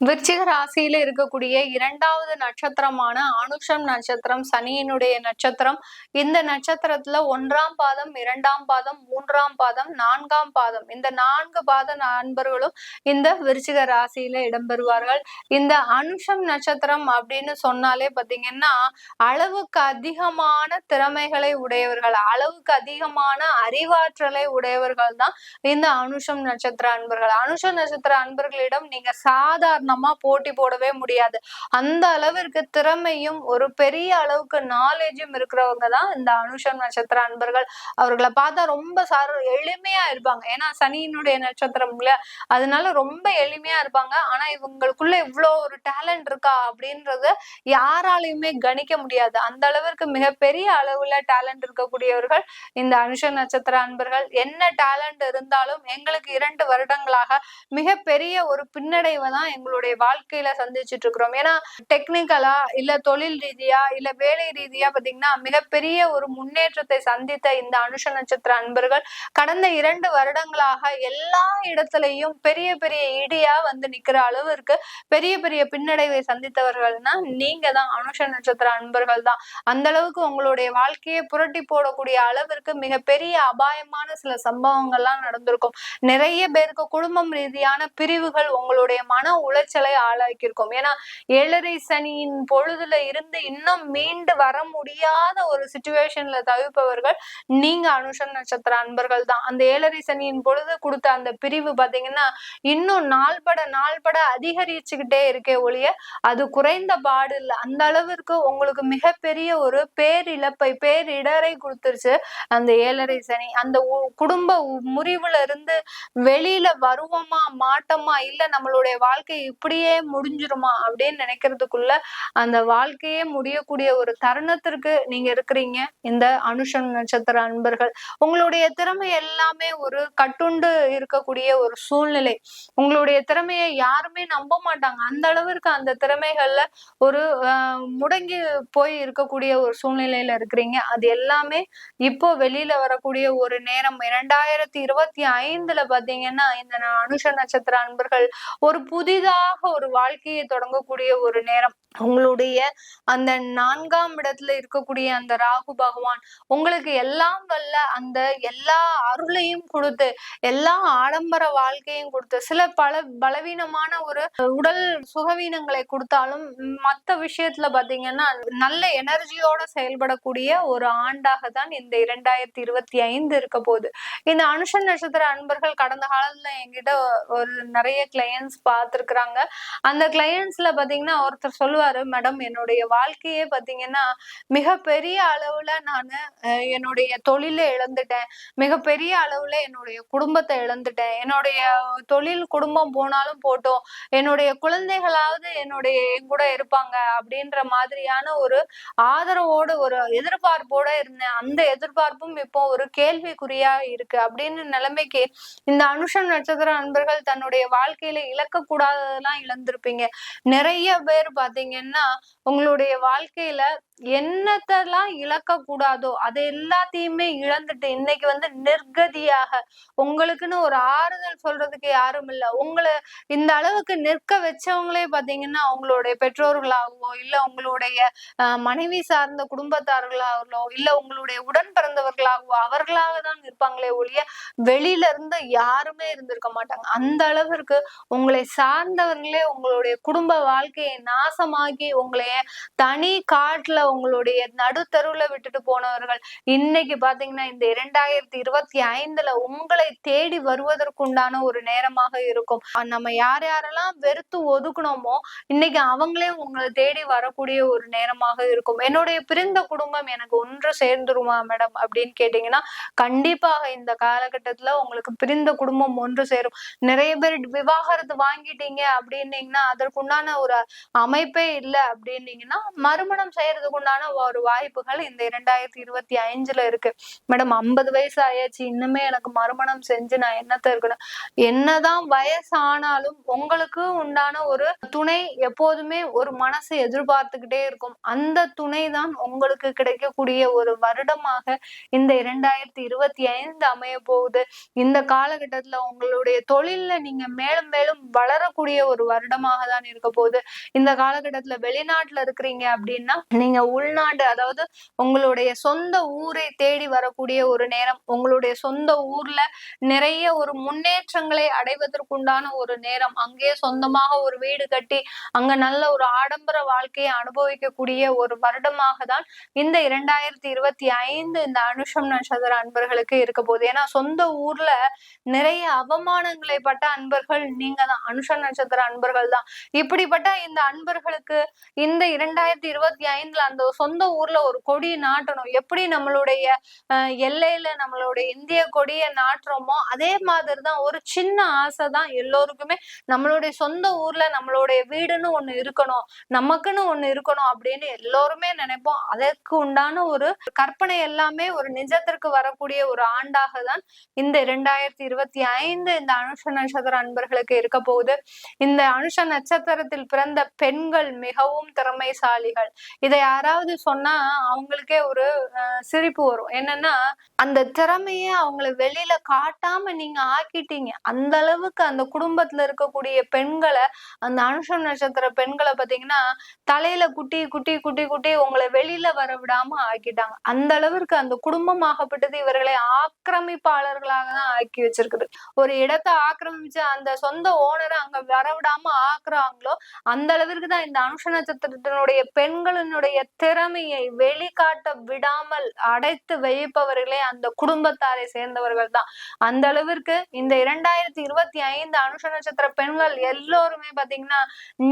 விருச்சிக ராசியில இருக்கக்கூடிய இரண்டாவது நட்சத்திரமான அனுஷம் நட்சத்திரம் சனியினுடைய நட்சத்திரம். இந்த நட்சத்திரத்துல ஒன்றாம் பாதம் இரண்டாம் பாதம் மூன்றாம் பாதம் நான்காம் பாதம். இந்த நான்கு பாத நண்பர்களும் இந்த விருச்சிக ராசியில இடம்பெறுவார்கள். இந்த அனுஷம் நட்சத்திரம் அப்படின்னு சொன்னாலே பாத்தீங்கன்னா அளவுக்கு அதிகமான திறமைகளை உடையவர்கள் அளவுக்கு அதிகமான அறிவாற்றலை உடையவர்கள் தான் இந்த அனுஷம் நட்சத்திர அன்பர்கள். அனுஷம் நட்சத்திர அன்பர்களிடம் நீங்க சாதா சாதாரணமா போட்டி போடவே முடியாது. அந்த அளவிற்கு திறமையும் ஒரு பெரிய அளவுக்கு நாலேஜும் இருக்கிறவங்க தான் இந்த அனுஷம் நட்சத்திர அன்பர்கள். அவர்களை பார்த்தா ரொம்ப சார் எளிமையா இருப்பாங்க. ஏன்னா சனியினுடைய நட்சத்திரம் இல்ல. அதனால ரொம்ப எளிமையா இருப்பாங்க. ஆனா இவங்களுக்குள்ள இவ்வளவு ஒரு டேலண்ட் இருக்கா அப்படின்றத யாராலையுமே கணிக்க முடியாது. அந்த அளவிற்கு மிகப்பெரிய அளவுல டேலண்ட் இருக்கக்கூடியவர்கள் இந்த அனுஷ நட்சத்திர அன்பர்கள். என்ன டேலண்ட் இருந்தாலும் எங்களுக்கு இரண்டு வருடங்களாக மிகப்பெரிய ஒரு பின்னடைவை தான் எங்களுடைய வாழ்க்கையில சந்திச்சுட்டு இருக்கிறோம் ஏன்னா டெக்னிக்கலா இல்ல தொழில் ரீதியா இல்ல வேலை ரீதியா பாத்தீங்கன்னா மிகப்பெரிய ஒரு முன்னேற்றத்தை சந்தித்த இந்த அனுஷ நட்சத்திர அன்பர்கள் கடந்த இரண்டு வருடங்களாக எல்லா இடத்துலயும் பெரிய பெரிய இடியா வந்து நிக்கிற அளவிற்கு பெரிய பெரிய பின்னடைவை சந்தித்தவர்கள்னா நீங்க தான் அனுஷ நட்சத்திர அன்பர்கள் தான் அந்த அளவுக்கு உங்களுடைய வாழ்க்கையை புரட்டி போடக்கூடிய அளவிற்கு மிகப்பெரிய அபாயமான சில சம்பவங்கள்லாம் நடந்திருக்கும். நிறைய பேருக்கு குடும்பம் ரீதியான பிரிவுகள் உங்களுடைய மன உளைச்சலை ஆளாக்கியிருக்கோம். ஏன்னா ஏழரை சனியின் பொழுதுல இருந்து இன்னும் மீண்டு வர முடியாத ஒரு சுச்சுவேஷன்ல தவிப்பவர்கள் நீங்க அனுஷம் நட்சத்திர அன்பர்கள் தான். அந்த ஏழரை சனியின் பொழுது கொடுத்த அந்த பிரிவு பாத்தீங்கன்னா இன்னும் நாள்பட நாள்பட அதிகரிச்சுக்கிட்டே இருக்கே ஒழிய அது குறைந்த பாடு இல்லை. அந்த அளவிற்கு உங்களுக்கு மிகப்பெரிய ஒரு பேரிழப்பை பேரிடரை கொடுத்துருச்சு அந்த ஏழரை சனி. அந்த குடும்ப முறிவுல இருந்து வெளியில வருவோமா மாட்டோமா இல்ல நம்மளுடைய வாழ்க்கை இப்படியே முடிஞ்சிருமா அப்படின்னு நினைக்கிறதுக்குள்ள அந்த வாழ்க்கையே முடியக்கூடிய ஒரு தருணத்திற்கு நீங்க இருக்கிறீங்க. இந்த அனுஷன் நட்சத்திர அன்பர்கள் உங்களுடைய திறமை எல்லாமே ஒரு கட்டுண்டு இருக்கக்கூடிய ஒரு சூழ்நிலை. உங்களுடைய திறமையை யாருமே நம்ப மாட்டாங்க. அந்த அளவிற்கு அந்த திறமைகள்ல ஒரு முடங்கி போய் இருக்கக்கூடிய ஒரு சூழ்நிலையில இருக்கிறீங்க. அது எல்லாமே இப்போ வெளியில வரக்கூடிய ஒரு நேரம். இரண்டாயிரத்தி இருபத்தி ஐந்துல பாத்தீங்கன்னா இந்த அனுஷ நட்சத்திர அன்பர்கள் ஒரு புதிய புதிதாக ஒரு வாழ்க்கையை தொடங்கக்கூடிய ஒரு நேரம். உங்களுடைய அந்த நான்காம் இடத்துல இருக்கக்கூடிய அந்த ராகு பகவான் உங்களுக்கு எல்லாம் வல்ல அந்த எல்லா அருளையும் கொடுத்து எல்லா ஆடம்பர வாழ்க்கையும் கொடுத்து சில பல பலவீனமான ஒரு உடல் சுகவீனங்களை கொடுத்தாலும் மத்த விஷயத்துல பாத்தீங்கன்னா நல்ல எனர்ஜியோட செயல்படக்கூடிய ஒரு ஆண்டாக தான் இந்த இரண்டாயிரத்தி இருபத்தி ஐந்து இருக்க போகுது. இந்த அனுஷன் நட்சத்திர அன்பர்கள் கடந்த காலத்துல என்கிட்ட ஒரு நிறைய கிளையன்ஸ் பார்த்துருக்குறாங்க அந்த கிளையன்ட்ஸ்ல பாத்தீங்கன்னா ஒருத்தர் சொல்லுவாரு மேடம் என்னுடைய வாழ்க்கையே பாத்தீங்கன்னா மிகப்பெரிய அளவுல நான் என்னுடைய தொழிலை இழந்துட்டேன். மிகப்பெரிய அளவுல என்னுடைய குடும்பத்தை இழந்துட்டேன். என்னுடைய தொழில் குடும்பம் போனாலும் போட்டோம். என்னுடைய குழந்தைகளாவது என்னுடைய என் கூட இருப்பாங்க. அப்படின்ற மாதிரியான ஒரு ஆதரவோட ஒரு எதிர்பார்ப்போட இருந்தேன். அந்த எதிர்பார்ப்பும் இப்போ ஒரு கேள்விக்குறியா இருக்கு. அப்படின்னு நிலைமைக்கு இந்த அனுஷம் நட்சத்திர நண்பர்கள் தன்னுடைய வாழ்க்கையில எல்லாம் இழந்திருப்பீங்க. நிறைய பேர் பாத்தீங்கன்னா உங்களுடைய வாழ்க்கையில என்னத்தெல்லாம் இழக்க கூடாதோ அது எல்லாத்தையுமே இழந்துட்டு இன்னைக்கு வந்து நிர்கதியாக உங்களுக்குன்னு ஒரு ஆறுதல் சொல்றதுக்கு யாரும் இல்ல. உங்களை இந்த அளவுக்கு நிற்க வச்சவங்களே பாத்தீங்கன்னா அவங்களுடைய பெற்றோர்களாகவோ இல்ல உங்களுடைய மனைவி சார்ந்த குடும்பத்தார்களாகவோ இல்ல உங்களுடைய உடன் பிறந்தவர்களாகவோ அவர்களாக தான் இருப்பாங்களே ஒழிய வெளியில இருந்து யாருமே இருந்திருக்க மாட்டாங்க. அந்த அளவிற்கு உங்களை சார்ந்த சார்ந்தவர்களே உங்களுடைய குடும்ப வாழ்க்கையை நாசமாக்கி உங்களைய தனி காட்டுல உங்களுடைய நடுத்தருவுல விட்டுட்டு போனவர்கள் இன்னைக்கு பாத்தீங்கன்னா இந்த இரண்டாயிரத்தி இருபத்தி ஐந்துல உங்களை தேடி வருவதற்குண்டான ஒரு நேரமாக இருக்கும். நம்ம யார் யாரெல்லாம் வெறுத்து ஒதுக்கணுமோ இன்னைக்கு அவங்களே உங்களை தேடி வரக்கூடிய ஒரு நேரமாக இருக்கும். என்னுடைய பிரிந்த குடும்பம் எனக்கு ஒன்று சேர்ந்துருமா மேடம்? அப்படின்னு கேட்டீங்கன்னா கண்டிப்பாக இந்த காலகட்டத்துல உங்களுக்கு பிரிந்த குடும்பம் ஒன்று சேரும். நிறைய பேர் விவாகரத்து வாங்கிட்டீங்க அப்படின்னீங்கன்னா அதற்குண்டான ஒரு அமைப்பே இல்லை அப்படின்னீங்கன்னா மறுமணம் செய்யறதுக்கு உண்டான ஒரு வாய்ப்புகள் இந்த இரண்டாயிரத்தி இருபத்தி அஞ்சுல இருக்கு. மேடம் ஐம்பது வயசு ஆயாச்சு. இன்னுமே எனக்கு மறுமணம் செஞ்சு நான் என்னத்த இருக்கணும்? என்னதான் வயசானாலும் உங்களுக்கு உண்டான ஒரு துணை எப்போதுமே ஒரு மனசு எதிர்பார்த்துக்கிட்டே இருக்கும். அந்த துணை தான் உங்களுக்கு கிடைக்கக்கூடிய ஒரு வருடமாக இந்த இரண்டாயிரத்தி இருபத்தி ஐந்து அமைய போகுது இந்த காலகட்டத்துல உங்களுடைய தொழில்ல நீங்க மேலும் மேலும் வளரக்கூடிய ஒரு வருடமாக தான் இருக்க போகுது. இந்த காலகட்டத்துல வெளிநாட்டுல இருக்கிறீங்க அப்படின்னா நீங்க உள்நாடு அதாவது உங்களுடைய சொந்த ஊரை தேடி வரக்கூடிய ஒரு நேரம் உங்களுடைய சொந்த ஊர்ல நிறைய ஒரு முன்னேற்றங்களை அடைவதற்குண்டான ஒரு நேரம் அங்கே சொந்தமாக ஒரு வீடு கட்டி அங்க நல்ல ஒரு ஆடம்பர வாழ்க்கையை அனுபவிக்கக்கூடிய ஒரு வருடமாக தான் இந்த இரண்டாயிரத்தி இருபத்தி ஐந்து இந்த அனுஷம் நட்சத்திர அன்பர்களுக்கு இருக்க போகுது. ஏன்னா சொந்த ஊர்ல நிறைய அவமானங்களை பட்ட அன்பர்கள் நீங்க தான் அனுஷம் நட்சத்திர அன்பர்கள் தான். இப்படிப்பட்ட இந்த அன்பர்களுக்கு இந்த இரண்டாயிரத்தி இருபத்தி ஐந்துல அந்த சொந்த ஊர்ல ஒரு கொடி நாட்டணும். எப்படி நம்மளுடைய எல்லையில நம்மளுடைய இந்திய கொடியை நாட்டுறோமோ அதே மாதிரிதான் ஒரு சின்ன ஆசை தான் எல்லோருக்குமே. நம்மளுடைய சொந்த ஊர்ல நம்மளுடைய வீடுன்னு ஒண்ணு இருக்கணும் நமக்குன்னு ஒண்ணு இருக்கணும் அப்படின்னு எல்லோருமே நினைப்போம். அதற்கு உண்டான ஒரு கற்பனை எல்லாமே ஒரு நிஜத்திற்கு வரக்கூடிய ஒரு ஆண்டாக தான் இந்த இரண்டாயிரத்தி இருபத்தி ஐந்து இந்த அனுஷ நட்சத்திர அன்பர்களுக்கு இருக்க போகுது. இந்த அனுஷ நட்சத்திரத்தில் பிறந்த பெண்கள் மிகவும் திறமைசாலிகள். இதை யாராவது சொன்னா அவங்களுக்கே ஒரு சிரிப்பு வரும். என்னன்னா அந்த திறமைய அவங்கள வெளியில காட்டாம நீங்க ஆக்கிட்டீங்க. அந்த அளவுக்கு அந்த குடும்பத்துல இருக்கக்கூடிய பெண்களை அந்த அனுஷ நட்சத்திர பெண்களை பாத்தீங்கன்னா தலையில குட்டி குட்டி குட்டி குட்டி உங்களை வெளியில வர விடாம ஆக்கிட்டாங்க. அந்த அளவிற்கு அந்த குடும்பம் ஆகப்பட்டது இவர்களை ஆக்கிரமிப்பாளர்களாக தான் ஆக்கி வச்சிருக்குது. ஒரு இடத்தை ஆக்கிரமிச்சு அந்த சொந்த ஓனரை அங்க வரவிடாம ஆக்குறாங்களோ அந்த அளவிற்கு தான் இந்த அனுஷ நட்சத்திரத்தினுடைய பெண்களினுடைய திறமையை வெளிக்காட்ட விடாமல் அடைத்து வைப்பவர்களே அந்த குடும்பத்தாரை சேர்ந்தவர்கள் தான். அந்த அளவிற்கு இந்த இரண்டாயிரத்தி இருபத்தி ஐந்து அனுஷ நட்சத்திர பெண்கள் எல்லோருமே பாத்தீங்கன்னா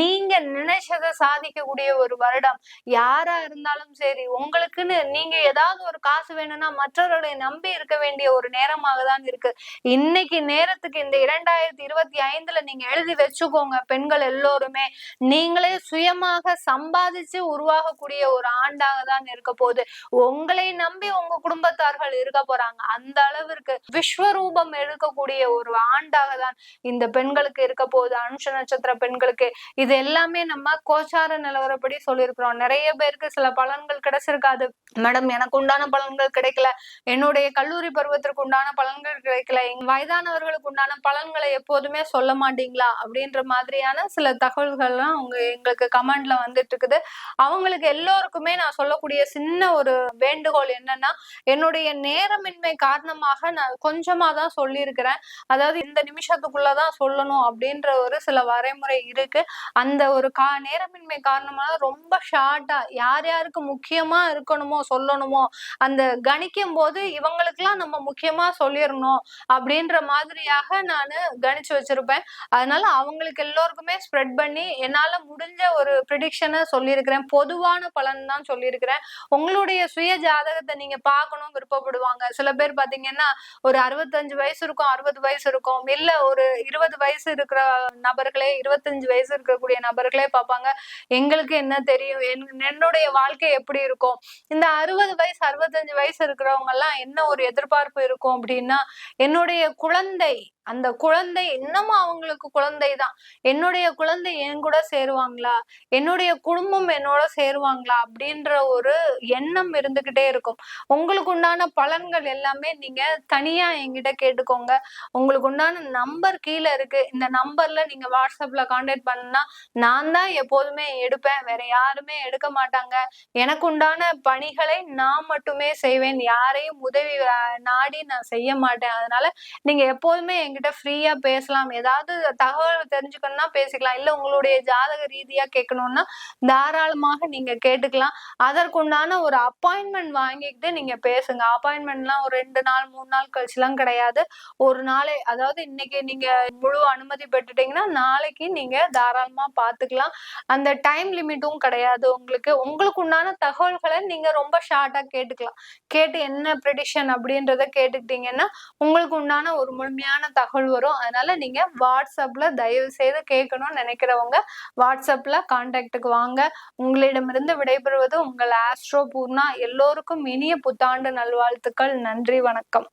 நீங்க நினைச்சதை சாதிக்கக்கூடிய ஒரு வருடம். யாரா இருந்தாலும் சரி உங்களுக்குன்னு நீங்க ஏதாவது ஒரு காசு வேணும்னா மற்றவர்களை நம்பி இருக்க வேண்டிய ஒரு நேரமாக தான் இருக்கு. இன்னைக்கு நேரத்துக்கு இந்த இரண்டாயிரத்தி இருபத்தி ஐந்துல நீங்க எழுதி வச்சுக்கோங்க. பெண்கள் எல்லோருமே நீங்களே சுயமாக சம்பாதிச்சு உருவாகக்கூடிய ஒரு ஆண்டாக தான் இருக்க போகுது. உங்களை நம்பி உங்க குடும்பத்தார்கள் இருக்க போறாங்க. அந்த அளவிற்கு விஸ்வரூபம் எடுக்கக்கூடிய ஒரு ஆண்டாக தான் இந்த பெண்களுக்கு இருக்க போகுது. அனுஷ நட்சத்திர பெண்களுக்கு இது எல்லாமே நம்ம கோச்சார நிலவரப்படி சொல்லியிருக்கிறோம். நிறைய பேருக்கு சில பலன்கள் கிடைச்சிருக்காது. மேடம் எனக்கு உண்டான பலன்கள் கிடைக்கல. என்னுடைய கல்லூரி பருவத்திற்கு உண்டான பலன்கள் கிடைக்கல. வயதானவர்களுக்கு உண்டான பலன்களை எப்போதுமே சொல்ல மாட்டீங்களா? அப்படின்ற மாதிரியான சில தகவல்கள்லாம் அவங்க எங்களுக்கு கமெண்ட்ல வந்துட்டு இருக்குது அவங்களுக்கு எல்லோருக்குமே நான் சொல்லக்கூடிய சின்ன ஒரு வேண்டுகோள் என்னன்னா என்னுடைய நேரமின்மை காரணமாக நான் கொஞ்சமா தான் சொல்லியிருக்கிறேன். அதாவது இந்த நிமிஷத்துக்குள்ளதான் சொல்லணும் அப்படின்ற ஒரு சில வரைமுறை இருக்கு. அந்த ஒரு கா நேரமின்மை காரணமாக ரொம்ப ஷார்ட்டா யார் யாருக்கு முக்கியமா இருக்கணுமோ சொல்லணுமோ அந்த கணிக்கும் போது இவங்களுக்கெல்லாம் நம்ம முக்கியமா சொல்லிடணும் அப்படின்ற மாதிரியாக நான் கணிச்சு வச்சிருப்பேன். அதனால அவங்களுக்கு எல்லோருக்குமே ஸ்ப்ரெட் பண்ணி என்னால் முடிஞ்ச ஒரு ப்ரிடிக்ஷனை சொல்லியிருக்கிறேன். பொதுவான பலன் தான் சொல்லியிருக்கிறேன். உங்களுடைய சுய ஜாதகத்தை நீங்கள் பார்க்கணும் விருப்பப்படுவாங்க. சில பேர் பார்த்தீங்கன்னா ஒரு அறுபத்தஞ்சு வயசு இருக்கும் அறுபது வயசு இருக்கும். இல்லை ஒரு இருபது வயசு இருக்கிற நபர்களே இருபத்தஞ்சு வயசு இருக்கக்கூடிய நபர்களே பார்ப்பாங்க. எங்களுக்கு என்ன தெரியும்? என்னுடைய வாழ்க்கை எப்படி இருக்கும்? இந்த அறுபது வயசு அறுபத்தஞ்சு வயசு இருக்கிறவங்க எல்லாம் என்ன ஒரு எதிர்பார்ப்பு இருக்கும் அப்படின்னா என்னுடைய குழந்தை அந்த குழந்தை இன்னமும் அவங்களுக்கு குழந்தை தான் என்னுடைய குழந்தை என் கூட சேருவாங்களா? என்னுடைய குடும்பம் என்னோட சேருவாங்களா? அப்படின்ற ஒரு எண்ணம் இருந்துகிட்டே இருக்கும். உங்களுக்கு உண்டான பலன்கள் எல்லாமே நீங்க தனியா என்கிட்ட கேட்டுக்கோங்க. உங்களுக்கு உண்டான நம்பர் கீழே இருக்கு. இந்த நம்பர்ல நீங்க வாட்ஸ்அப்ல கான்டாக்ட் பண்ணா நான் தான் எப்போதுமே எடுப்பேன். வேற யாருமே எடுக்க மாட்டாங்க. எனக்கு உண்டான பணிகளை நான் மட்டுமே செய்வேன். யாரையும் உதவி நாடி நான் செய்ய மாட்டேன். அதனால நீங்க எப்போதுமே என்கிட்ட ஃப்ரீயா பேசலாம். ஏதாவது தகவல் தெரிஞ்சுக்கணும்னா பேசிக்கலாம். இல்ல உங்களுடைய ஜாதக ரீதியா கேட்கணும்னா தாராளமாக நீங்க கேட்டுக்கலாம். அதற்குண்டான ஒரு அப்பாயின்மெண்ட் வாங்கிக்கிட்டு நீங்க பேசுங்க. அப்பாயின்மெண்ட்லாம் ஒரு ரெண்டு நாள் மூணு நாள் கழிச்சுலாம் கிடையாது. ஒரு நாளை அதாவது இன்னைக்கு நீங்க முழு அனுமதி பெற்றுட்டீங்கன்னா நாளைக்கு நீங்க தாராளமா பாத்துக்கலாம். அந்த டைம் லிமிட்டும் கிடையாது உங்களுக்கு. உங்களுக்கு உண்டான தகவல்களை நீங்க ரொம்ப ஷார்ட்டா கேட்டுக்கலாம். கேட்டு என்ன ப்ரெடிஷன் அப்படின்றத கேட்டுக்கிட்டீங்கன்னா உங்களுக்கு உண்டான ஒரு முழுமையான தகவல் தகவல் வரும் அதனால நீங்க வாட்ஸ்அப்ல தயவு செய்து கேட்கணும்னு நினைக்கிறவங்க வாட்ஸ்அப்ல கான்டாக்டுக்கு வாங்க. உங்களிடமிருந்து விடைபெறுவது உங்கள் ஆஸ்ட்ரோ பூர்ணா எல்லோருக்கும் இனிய புத்தாண்டு நல்வாழ்த்துக்கள். நன்றி வணக்கம்.